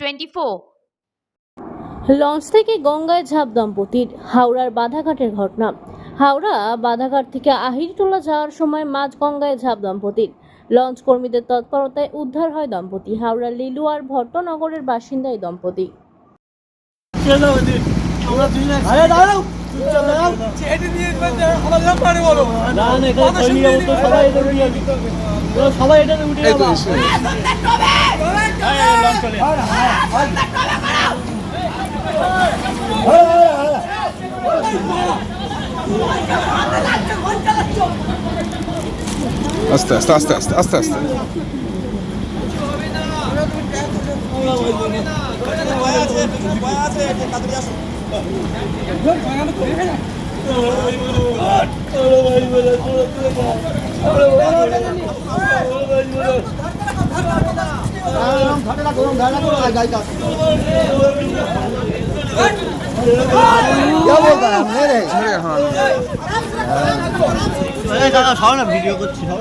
Twenty four launch থেকে গঙ্গায় ঝাঁপ দম্পতির হাওড়ার বাধাঘাটের ঘটনা। হাওড়া বাধাঘাট থেকে আহিরটোলা যাওয়ার সময় মাঝ গঙ্গায় ঝাঁপ দম্পতির। লঞ্চ কর্মীদের তৎপরতায় উদ্ধার হয় দম্পতি। হাওড়ার লিলুয়ার ভট্টনগরের বাসিন্দা এই দম্পতি। সবাই এটা উঠে আস্তে আস্তে আস্তে আস্তে আস্তে আস্তে দাদা সব ভিডিও করছি সব